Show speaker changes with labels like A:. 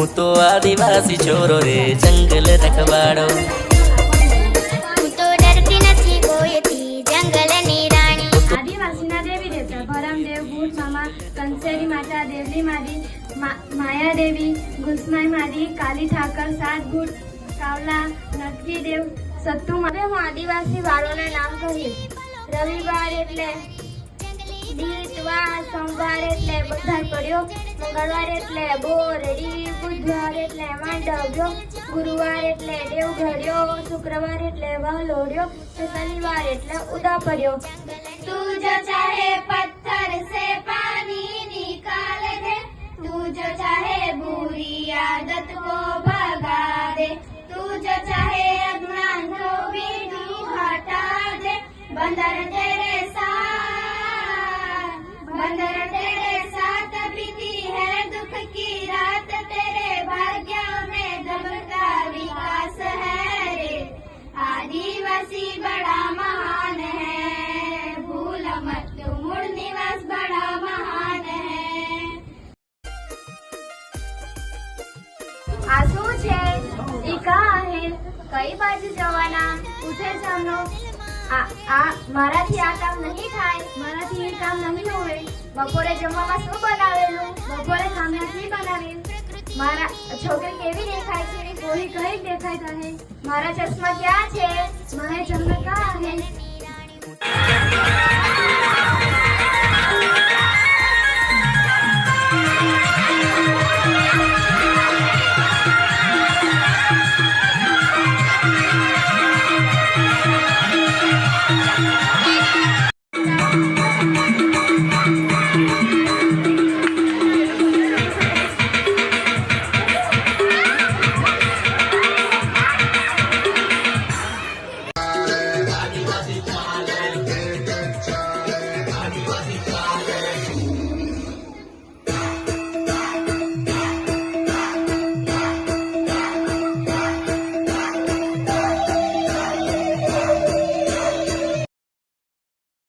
A: આદિવાસી છોરો રે જંગલ રખવાડો.
B: હું તો
C: કંસેરી માતા દેવલી મારી મારી કાલી ઠાકર સાત ગુટ કાવલા નટકી દેવ સત્તુ હવે હું આદિવાસી વાળોના નામ કહીશ. રવિવાર એટલે દીતવાર સોમવાર એટલે બધા પડ્યો. મંગળવાર એટલે બોરડી, બુધવાર એટલે માંડવ્યો ગુરુવાર એટલે દેવ ઘડ્યો. શુક્રવાર એટલે વહલોડ્યો શનિવાર એટલે ઉદા પડ્યો. તું જો ચાહે પથ્થર સે પાણી बंदर तेरे साथ बीती है दुख की रात तेरे भाग्य में धमका विकास है रे आदिवासी बड़ा महान है भूल मत तू मूल निवास बड़ा महान है આ શું છે ઈ કા आहे કઈ બાજુ જવાના ઉઠે સામનો આ આ મારાથી આ કામ નહીં થાય. મારાથી એ કામ નહીં હોય. બપોરે જમવામાં શું બનાવેલું? બપોરે ખામણાથી બનાવેલ મારા છોકરી કેવી દેખાય છે? કોઈ કઈ દેખાય તને મારા ચશ્મા ક્યાં છે? મારે ચશ્મા ક્યાં आहे